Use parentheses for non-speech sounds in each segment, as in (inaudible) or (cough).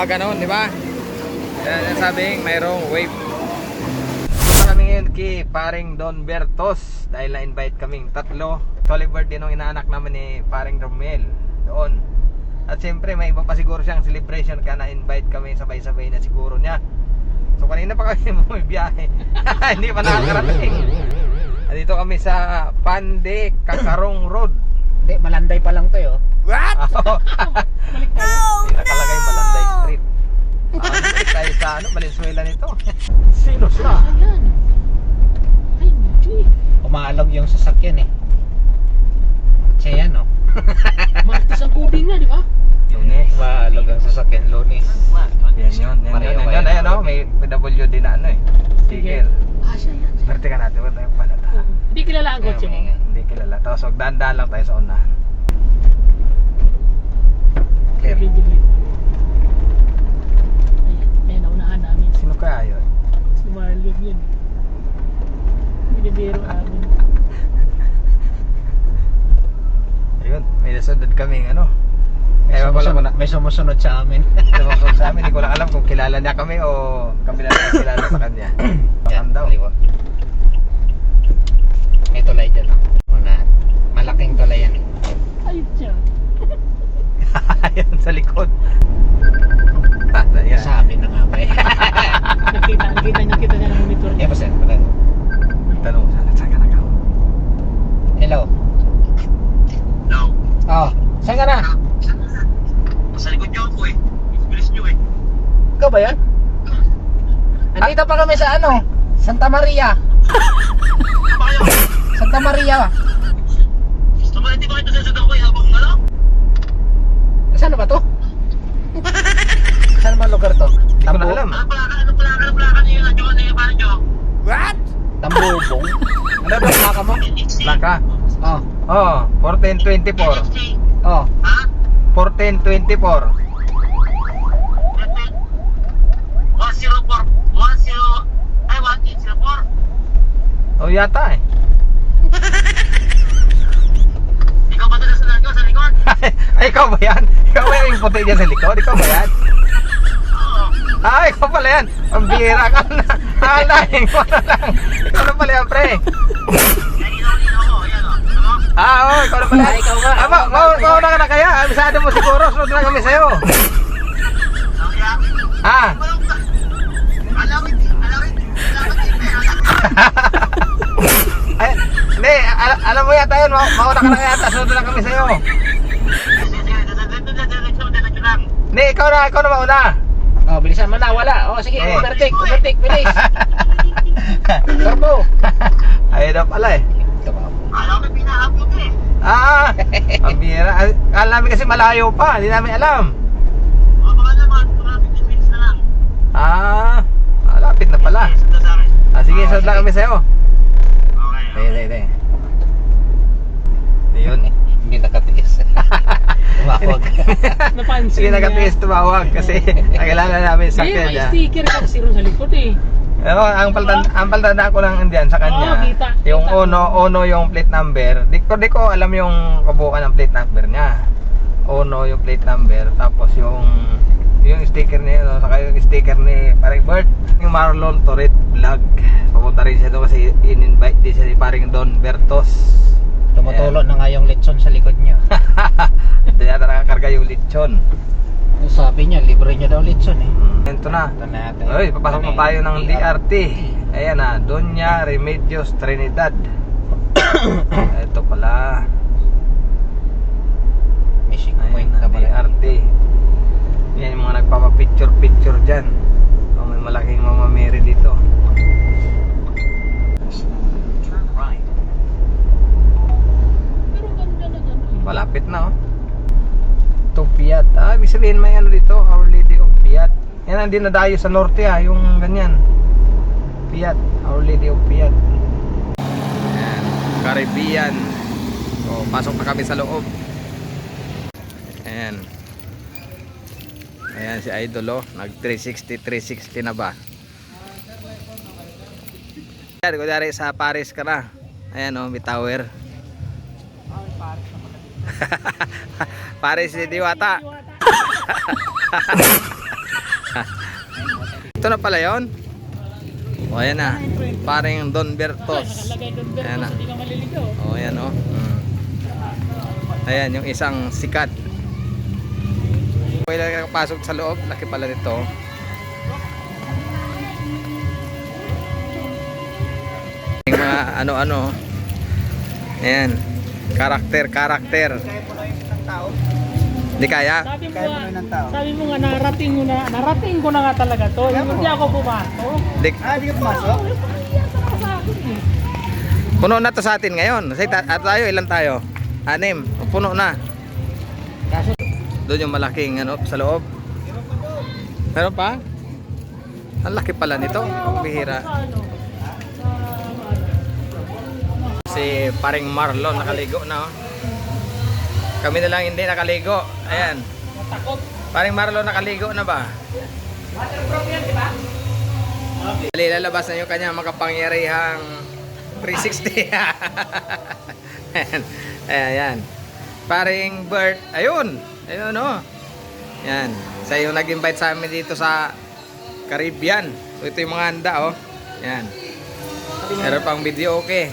Ah, ganun, di ba? Yan ang sabing mayroong wave. Punta kami ngayon kay paring Don Bertos dahil na-invite kaming tatlo. Solid birthday nung inaanak namin ni paring Romel doon. At siyempre may iba pa siguro siyang celebration ka na-invite kami sabay-sabay na siguro niya. So kanina pa kami (laughs) bumibiyahe. (laughs) Hindi pa nakakarating. Dito kami sa Pande Kakarong Road. Hindi, malanday pa lang to yo. What? (laughs) Hindi nakalagay Malanday Street. Ah, dito tayo sa ano, Valenzuela nito. (laughs) Sino siya? Ayan. Ay, hindi. Umaalog yung sasakyan eh. Siya yan oh. (laughs) Martis ang na, di ba? Lunes. Umaalog ang sasakyan lunes. Yan yun, yan yun, yan yun, ayan o, may PWD na ano eh. Sticker. Ah, siya yan. Swerte ka natin, wala tayong palata. Hindi kilala ang kotse mo. Hindi kilala. Tapos wag dahan-dahan lang tayo sa unahan. Clear. Video mo yun. Ayan, may naunahan namin. Sino kaya yun? Si Marlon yun. Binibiro namin. Ayun, may nasunod kaming ano. May Ewan ko lang sumusunod, may sumusunod sa amin. (laughs) Tumusunod sa amin, hindi ko lang alam kung kilala niya kami o kami na lang kilala sa kanya. (coughs) Bakam daw. kaliwa. May tulay dyan oh. Una, malaking tulay yan eh. Ayun siya. Ayun sa likod. Ah, Ayan. Sabi na nga ba eh. Nakita, nakita niya, kita niya ng monitor Eh, niya. basta, wala. Tanong ko sana, saan ka nakaw? Hello. No. Oh, saan ka na? Sa likod niyo ako eh. Bilis niyo eh. Ikaw ba yan? Andito pa kami sa ano? Santa Maria. Ano? (laughs) Santa Maria. Tama, hindi ba kayo nasasad ako eh habang ano? Saan ba to? Saan ba lugar to? Hindi ko na Tambo- alam. Ano pala ka? Ano pala ka? Ano pala ka niyo? Ano ka niyo? Paano niyo? Tambubong. Ano ba plaka mo? Laka. Oh, Oh, 1424. oh. Ha? 1424. 1804. Oh, yata eh. (laughs) Ikaw ba sa likod? Sa likod? (laughs) Ay, ikaw ba yan? Ikaw ba yung puti dyan sa likod? Ikaw ba yan? Ah, ikaw pala yan. Ang bira ka na. Alahin ko na lang. Ikaw na pala yan, pre. Ano mo? Ah, oo, ikaw na pala. Ah, ikaw nga. Ah, ma ma mauna ka na kaya. Abisado mo siguro. Sunod na kami sa'yo. Ah. walang ka. Alawit. Alawit. Alawit. Ay, hindi, al- alam mo yata yun, ma- mauna ka na yata, sunod na kami sa'yo. Hindi, ikaw na, ikaw na mauna. Oh, bilisan mo na, wala. Oh, sige, Eh. overtake, overtake, bilis. (laughs) Turbo. Ayun na pala eh. Alam mo, pinahabot eh. Ah, (laughs) ang bira. Ah, Akala namin kasi malayo pa, hindi namin alam. O, baka naman, mga 15 minutes na lang. Ah, malapit na pala. Ah, sige, lang kami sa'yo. Okay. Hindi, hindi, hindi. Ayun. Hindi nakatiis. (laughs) Tumawag. (laughs) Napansin Sige, niya. nagatiis tumawag kasi (laughs) nakilala namin sa Eh, may kanya. sticker kasi ron sa likod eh. Pero ang paltan ang paltanda ko lang indian sa kanya. Oo, kita, yung kita. ono, ono yung plate number. Di ko di ko alam yung kabuuan ng plate number niya. Ono yung plate number tapos yung yung sticker niya, no, saka yung sticker ni Paring Bert, yung Marlon Toret Vlog. Papunta rin siya doon kasi in-invite din siya ni Paring Don Bertos. Tumutulo na nga yung lechon sa likod niya. (laughs) Hindi yata nakakarga yung lechon. Sabi niya, libre niya daw lechon eh. Ito na. Ito natin. Uy, papasok na tayo ng DRT. Ayan na, Doña Remedios Trinidad. (coughs) Ito pala. Mission point na, na pala. DRT. Yan yung mga nagpapapicture-picture dyan. Oh, may malaking mamamere dito. Pero ganda na ganda. Malapit na oh. To Piat. Ah, ibig sabihin may ano dito, Our Lady of Piat. Yan ang dinadayo sa norte ah, yung ganyan. Piat, Our Lady of Piat. Ayan, Caribbean. So, pasok na kami sa loob. Ayan. Ayan si Idol oh, nag 360 360 na ba? Yan, kunyari sa Paris ka na. Ayan oh, may tower. Paris ni (laughs) Diwata. (laughs) Ito na pala yon. O, ayan na. Parang Don Bertos. Ayan na. O, ayan o. Mm. Ayan, yung isang sikat. Pwede ka pasok sa loob. Laki pala nito. Yung mga ano-ano. Ayan. Karakter, karakter. Hindi kaya? Sabi mo nga, sabi mo nga narating mo na, narating ko na nga talaga to. Hindi ako pumasok. Di, Ah, di ka pumasok? Sa akin eh. puno na to sa atin ngayon. Kasi ta- at tayo, ilan tayo? Anim. Puno na. Kaso, Doon yung malaking ano sa loob. Meron pa? Ang laki pala nito. Ang bihira. Sa ano? Si paring Marlon nakaligo na oh. Kami na lang hindi nakaligo. Ayan. Takot. Paring Marlon nakaligo na ba? Dali, lalabas na yung kanya makapangyarihang 360. (laughs) ayan. Ayan. Paring Bert. Ayun. Ayun, oh. Yan. Sa yung nag-invite sa amin dito sa Caribbean. So, ito yung mga handa, oh. Yan. Meron pang video, okay.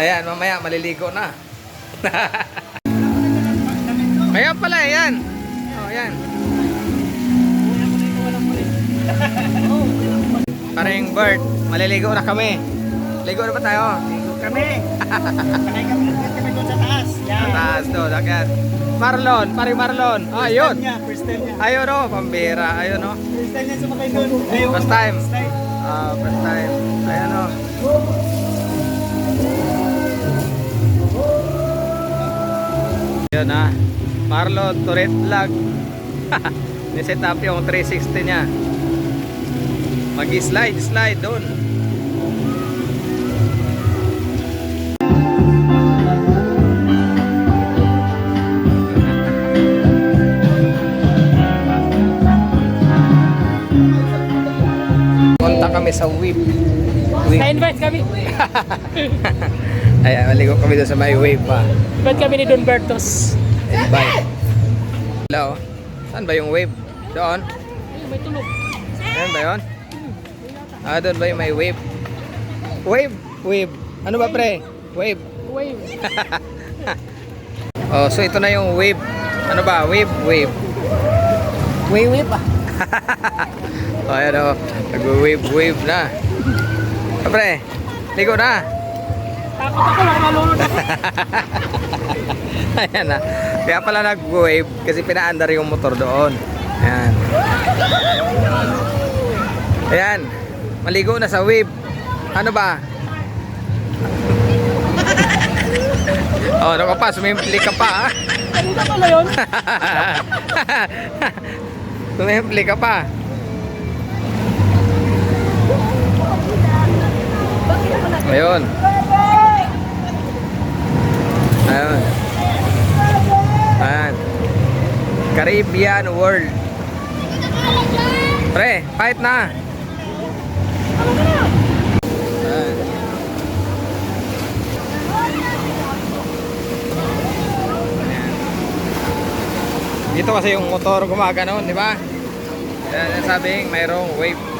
Ayan, mamaya maliligo na. (laughs) Kaya pala, ayan. Oh, ayan. Paring Bert, maliligo na kami. Ligo na ba tayo? kami. Panay kami, kami doon sa taas. Yan. Taas doon, agad. Marlon, paring Marlon. Ah, ayun. Niya, first time niya. Ayun oh, pambira. Ayun oh. First time niya sumakay doon. First time. First time. Ah, first time. Ayun oh. Yun ah. Marlon, turret vlog. (laughs) Niset up yung 360 niya. Mag-slide, slide doon. Punta kami sa. Whip. Ayan, maligo kami doon sa may wave pa. Invite kami ni Don Bertos. Invite. Hello? Saan ba yung wave? Doon? Ayun, may tulog. Ayan ba yun? Ah, doon ba yung may wave? Wave? Wave. Ano ba pre? Wave. Wave. (laughs) Oh, so ito na yung wave. Ano ba? Wave, wave. Wave, wave ah. (laughs) Oh, ayan o. Nag-wave, wave na. Ah, pre, ligo na. Takot ako lang malunod ako. (laughs) Ayan na. Kaya pala nag-wave kasi pinaandar yung motor doon. Ayan. Ayan. Maligo na sa wave. Ano ba? (laughs) oh, ano ka pa? (laughs) Sumimpli ka pa, ha? Kanina pala yun. Sumimpli ka pa. Ayun. Ayun. Ayan. Caribbean World. Pre, fight na. Ayan. Dito kasi yung motor gumagano, di ba? Yan sabing mayroong wave.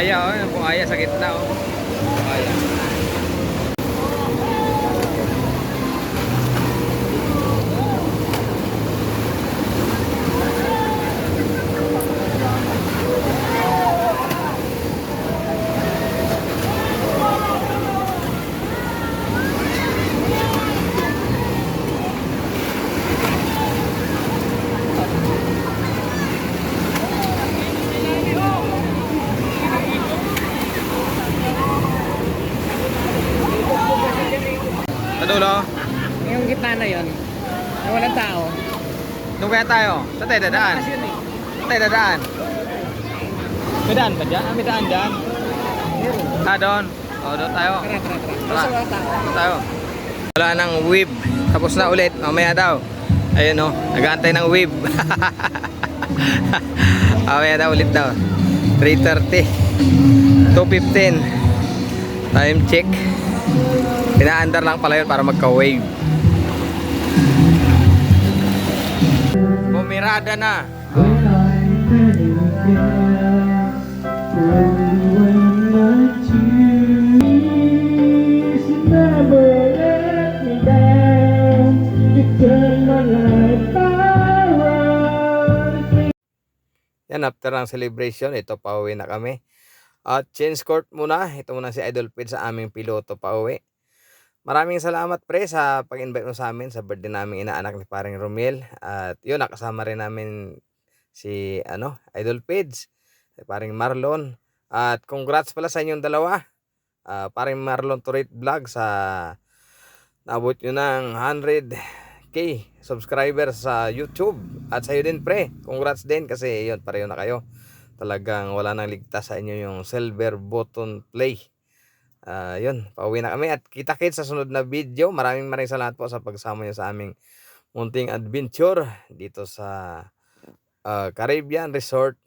Bây dulo. Yung gitna na yun. Na walang tao. Doon kaya tayo. Sa tayo dadaan. Eh. Sa tayo dadaan. May daan ba dyan? Ah, may daan dyan. Ah, doon. O, doon tayo. Tara. Doon tayo. Wala nang whip. Tapos na ulit. Mamaya daw. Ayun o. Nag-aantay ng whip. (laughs) Mamaya daw ulit daw. 3.30. 2.15. Time check. Pinaandar lang pala yun para magka-wave. Bumirada na. Yan, after ng celebration, ito pauwi na kami. At change court muna. Ito muna si Idol Pid sa aming piloto pauwi. Maraming salamat pre sa pag-invite mo sa amin sa birthday naming inaanak ni paring Romel. At yun, nakasama rin namin si ano, Idol Pids, si paring Marlon. At congrats pala sa inyong dalawa. Ah, paring Marlon Turit Vlog sa naabot nyo ng 100k subscribers sa YouTube. At sa iyo din pre, congrats din kasi yun, pareho na kayo. Talagang wala nang ligtas sa inyo yung silver button play. Ah, yun, pauwi na kami at kita-kits sa sunod na video. Maraming maraming salamat po sa pagsama nyo sa aming munting adventure dito sa ah, Caribbean Resort